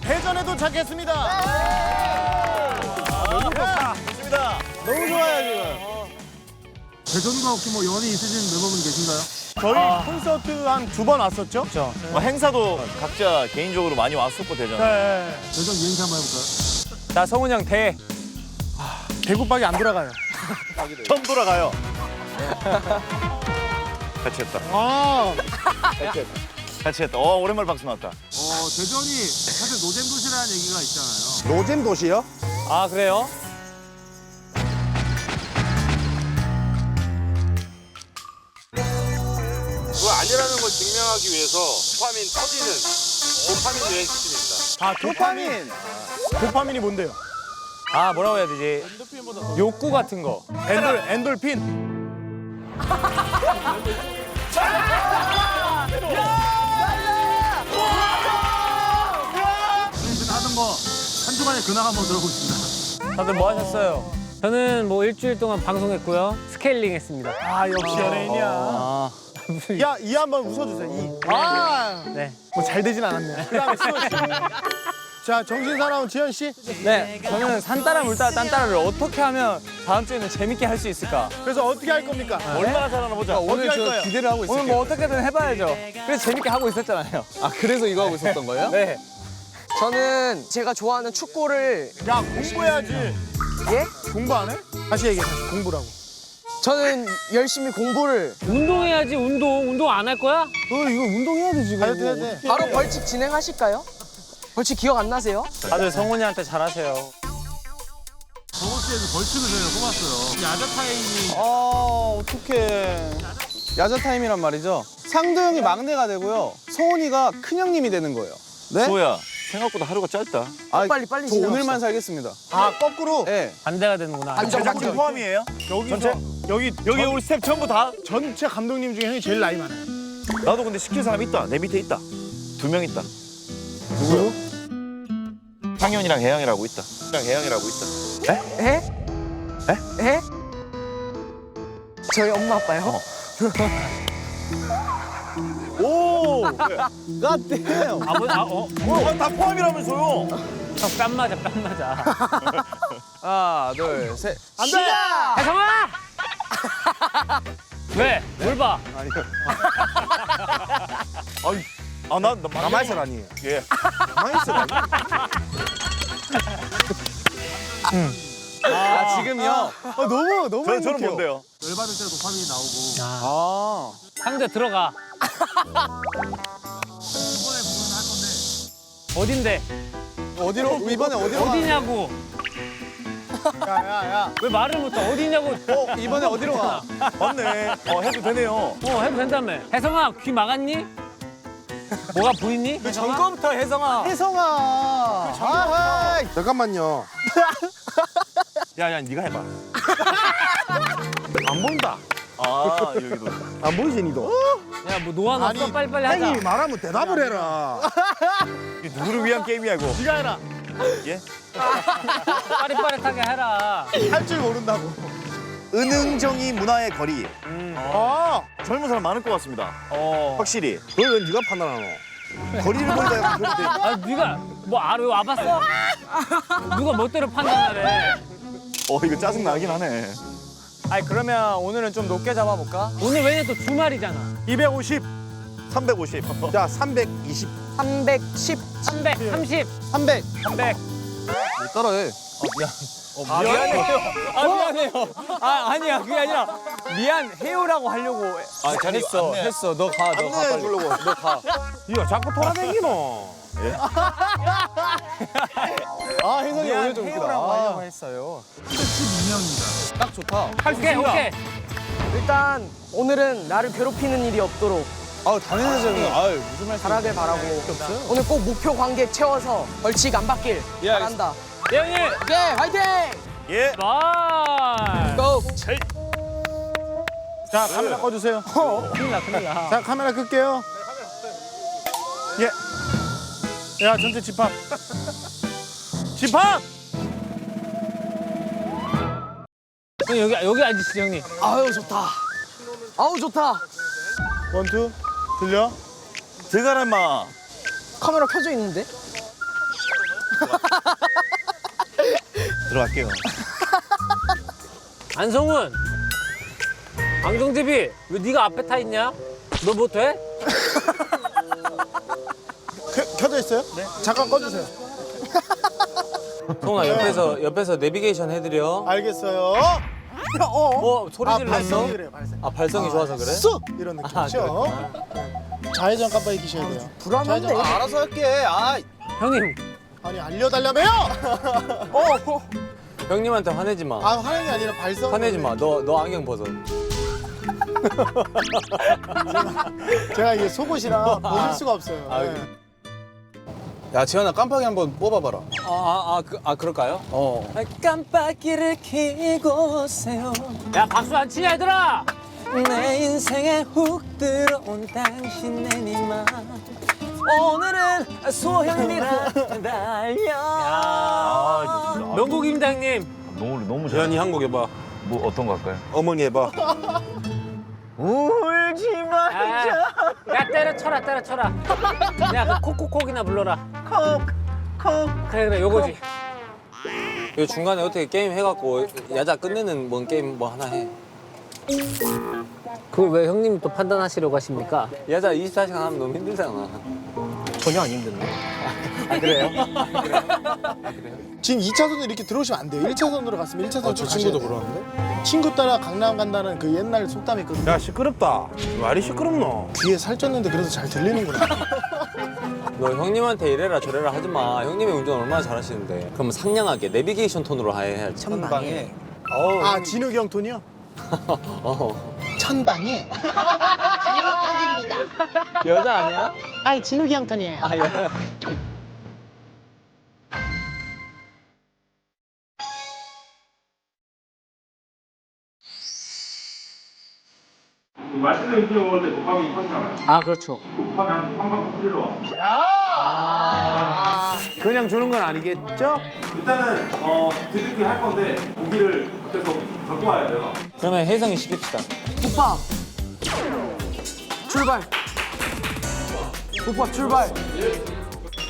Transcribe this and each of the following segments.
대전에 도착했습니다. 너무 좋다. 좋습니다. 너무 좋아요 지금. 대전과 혹시 뭐 연이 있으신 멤버분 계신가요? 저희 콘서트 한 두 번 왔었죠? 뭐 행사도 각자 개인적으로 많이 왔었고 대전. 네. 대전 유행시 한번 해볼까요? 나 성훈이 형 대. 대구밖에 안 돌아가요. 처음 돌아가요. 같이 했다. 아, 같이 했다. 어 오랜만에 박수 나왔다. 어, 대전이 사실 노잼 도시라는 얘기가 있잖아요. 노잼 도시요? 아 그래요? 그거 아니라는 걸 증명하기 위해서 도파민 터지는 도파민 여행 시스템입니다. 아, 도파민. 도파민이 뭔데요? 아 뭐라고 해야 되지? 욕구 같은 거. 엔돌, 엔돌핀. 한 주간의 근황 한번 들어보겠습니다. 다들 뭐 하셨어요? 저는 뭐 일주일 동안 방송했고요. 스케일링 했습니다. 아, 역시 연예인이야. 아. 야, 이 한번 웃어주세요. 이. 아, 네. 뭐 잘 되진 않았네. 그다음에 시원 씨. 자, 정신 사나운 지현 씨. 네. 저는 산따라 물따라 딴따라를 어떻게 하면 다음 주에는 재밌게 할 수 있을까? 그래서 어떻게 할 겁니까? 얼마나 살아나 보자. 오늘 할 거예요? 기대를 하고 있어요. 오늘 뭐 어떻게든 해봐야죠. 그래서 재밌게 하고 있었잖아요. 아 그래서 이거 하고 있었던 거예요? 네. 저는 제가 좋아하는 축구를 야, 공부해야지. 예? 공부 안 해? 다시 얘기해, 다시 공부라고. 저는 열심히 공부를 운동해야지 운동 운동 안 할 거야? 너 이거 운동해야 돼, 지금. 다이어트 해야 돼. 바로 벌칙 진행하실까요? 벌칙 기억 안 나세요? 다들 성훈이한테 잘하세요. 저번 주에도 벌칙을 저희가 뽑았어요. 야자 타임이 아 어떡해 야자 타임이란 말이죠 상도 형이 막내가 되고요 소은이가 큰 형님이 되는 거예요 네? 소야 생각보다 하루가 짧다. 아, 빨리, 빨리 저. 오늘만 살겠습니다 아, 거꾸로? 네. 반대가 되는구나. 안정 제작진. 포함이에요? 여기서, 전체? 여기, 여기 우리 스텝 전부 다? 전체 감독님 중에 형이 제일 나이 많아요. 나도 근데 시킬 사람 있다. 내 밑에 있다. 두 명 있다. 누구요? 상현이랑 혜영이라고 있다. 랑 혜영이라고 있다. 에? 에? 에? 저희 엄마 아빠요? 오! 갓대요 아버 아 어. 어, 다 포함이라면서요? 뺨 맞아 뺨 맞아. 하나 둘 셋 안 돼! 혜성아! 왜? 뭘 봐? 아, 나, 나 가만히 있어, 아니에요. 예. 가만히 있어, 아니 아 지금요? 아, 너무, 너무 저, 저는 행복해요. 뭔데요? 열받을 때 도파민이 나오고 아 상대 들어가. 이번에 보면 할 건데 어딘데? 어디로 이번에 어디로 가? 어디냐고. 야, 야, 야. 왜 말을 못해? 어디냐고. 어 이번에 어디로 가? 맞네. 어, 해도 되네요. 어 해도 된다며. 혜성아 귀 막았니? 뭐가 보이니? 그 전거부터 혜성아. 혜성아. 아, 잠깐만요. 야, 야, 네가 해봐. 안 본다. 아, 여기도. 안 보이지, 니도? 야뭐 노안 없어? 빨리빨리 하자. 형이 말하면 대답을 해라. 이게 누구를 위한 게임이야, 이거? 네가 해라. 예? 빠릿빠릿하게 해라. 할 줄 모른다고. 은흥정이 문화의 거리. 아, 젊은 사람 많을 것 같습니다. 어. 확실히. 그걸 왜 네가 판단하노? 거리를 보니까 약간 그런데. 아 네가 뭐 알아? 와봤어? 누가 멋대로 판단하래? 어, 이거 짜증 나긴 하네. 아니 그러면 오늘은 좀 높게 잡아볼까? 오늘 왜냐 또 주말이잖아. 250. 350. 자, 320. 310 330, 300. 300. 못 따라해 아 미안해요. 아 미안해요. 아 아니야 그게 아니라 미안해요라고 하려고 아, 자리 했어 너 가 너 가 빨리. 주려고. 너 가. 야, 자꾸 돌아다니노. 아 혜성이 오늘 좀 웃기다 아, 했어요. 12명입니다. 딱 좋다 오케이 오케이. 일단 오늘은 나를 괴롭히는 일이 없도록 아우 당연하죠 형님 아유 무슨 말씀 잘하길 바라고 오늘 꼭 목표 관객 채워서 벌칙 안 받길 예, 바란다 대영이 오케이 화이팅! 예. 나이스. 고! 자, 카메라 꺼주세요. 큰일 나 큰일 나. 자, 카메라 끌게요. 예. 야, 전체 집합. 집합! 형 여기 여기 앉으시죠 형님. 아유 좋다 아우 좋다 원투. 들려? 들어가라, 임마. 카메라 켜져 있는데? 들어갈게요. 안성훈 방정집이 왜 네가 앞에 타 있냐? 너 뭐 돼? 켜, 켜져 있어요? 네. 잠깐 꺼주세요. 성훈아 옆에서 옆에서 내비게이션 해드려. 알겠어요. 어 소리 아, 질렀어? 발성이 그래요, 발성. 아 발성이 좋아서 그래? 쑥! 이런 느낌이죠. 좌회전 깜빡이 키셔야 돼요. 불안한데? 좌회전- 아, 알아서 할게. 아, 형님 아니, 알려달라며요! 어, 형님한테 화내지 마. 아, 화내는 게 아니라 발성. 화내지 마. 너 너 안경 벗어. 제가 이게 속옷이라 벗을 수가 없어요. 아, 네. 야, 지현아 깜빡이 한번 뽑아봐라. 아 아 아, 그, 아 그럴까요? 어. 깜빡이를 켜고세요. 야 박수 안 치냐 얘들아? 내 인생에 훅 들어온 당신의 니만 오늘은 소형이라 달려. 명국 임장님 너무 너무 잘. 재현이 한 곡 해봐. 뭐 어떤 거 할까요? 어머니 해봐. 야, 야 때려쳐라 때려쳐라 야그 콕콕콕이나 불러라 콕콕 그래 그래 요거지 이거 중간에 어떻게 게임 해갖고 야자 끝내는 뭔 게임 뭐 하나 해. 그걸 왜 형님이 또 판단하시려고 하십니까? 야자 24시간 하면 너무 힘들잖아. 전혀 안 힘든데. 아 그래요? 지금 2차선으로 이렇게 들어오시면 안 돼요. 1차선으로 갔으면 1차선으로 아, 저 친구도 그러는데? 친구 따라 강남 간다는 그 옛날 속담이 있거든요. 야 시끄럽다. 말이 시끄럽노. 귀에 살쪘는데 그래서 잘 들리는구나. 너 형님한테 이래라 저래라 하지 마. 형님이 운전 얼마나 잘하시는데. 그럼 상냥하게 내비게이션 톤으로 해- 해야지. 천방에. 아, 진욱이 형 톤이요? 어. 천방에. 여자 아니야? 아이, 진욱이 형 톤이에요. 아 여자. 맛있는 음식 먹을 때 도파민이 터지잖아요. 아 그렇죠 도파민 한방 풀러 그냥 주는 건 아니겠죠? 일단은 어 드릴기 할 건데 고기를 그때서 갖고 와야 돼요. 그러면 혜성이 시킵시다. 국밥. 출발. 국밥 출발.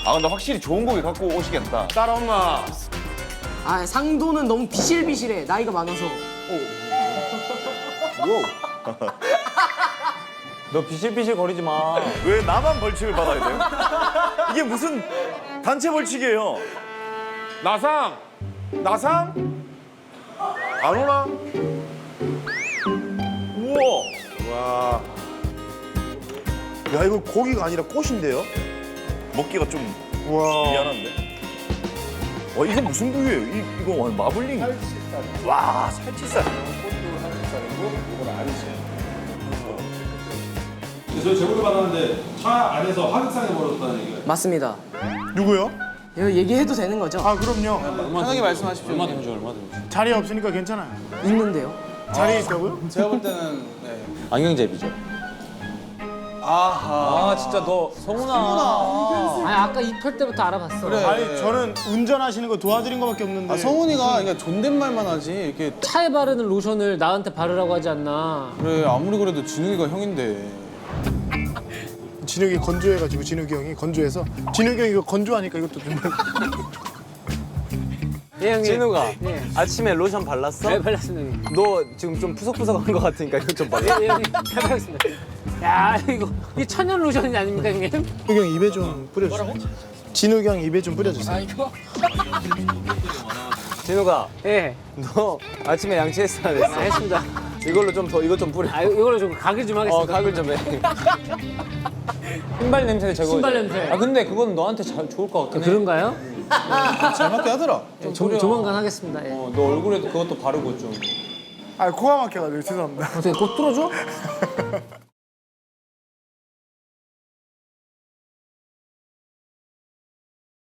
아 근데 확실히 좋은 고기 갖고 오시겠다. 딸 엄마. 아, 상도는 너무 비실비실해. 나이가 많아서. 너 비실비실 거리지 마. 왜 나만 벌칙을 받아야 돼요? 이게 무슨 단체 벌칙이에요? 나상. 나상? 안 오나? 우와. 와. 야, 이거 고기가 아니라 꽃인데요? 먹기가 좀 와. 미안한데. 와 이건 무슨 부위예요? 이, 이거 완전 마블링. 와 살치살. 저희 제보를 받았는데 차 안에서 하극상해 버렸다는 얘기가 맞습니다. 누구요? 이거 얘기해도 되는 거죠? 아, 그럼요. 편하게 말씀하십시오. 얼마든지 얼마든지. 자리 없으니까 괜찮아요. 있는데요. 자리에 있다고요? 제가 볼 때는 네. 안경제비죠. 아하. 아 진짜 너 성훈아. 아니 아까 입털 때부터 알아봤어 그래. 아니, 저는 운전하시는 거 도와드린 거밖에 없는데. 아, 성훈이가 그러니까 존댓말만 하지. 이렇게 차에 바르는 로션을 나한테 바르라고 하지 않나 그래 아무리 그래도 진욱이가 형인데. 진욱이 건조해가지고 진욱이 형이 건조해서 진욱이 형이 이거 건조하니까 이것도 좀 예 형님 진우가 예. 아침에 로션 발랐어? 네 발랐습니다 너 지금 좀 푸석푸석한 것 같으니까 이거 좀 발라. 예, 예 형님 잘 발랐습니다 야 이거 이 천연 로션이 아닙니까 형님? 진욱이 형 입에 좀 뿌려주세요. 진욱이 형 입에 좀 뿌려주세요. 진우가 예 너 아침에 양치했어 안 했어? 아, 했습니다 이걸로 좀 더 이거 좀 뿌려. 아 이걸로 좀 각을 좀어 하겠습니다 각을 좀 해. 신발 냄새 제거. 신발 냄새. 아 근데 그건 너한테 잘 좋을 것 같긴 해. 그런가요? 잘 맞게 하더라. 조, 조만간 하겠습니다 예. 어, 너 얼굴에도 그것도 바르고 좀. 아, 코가 막혀가지고 죄송합니다. 어떻게 꽃 뚫어줘?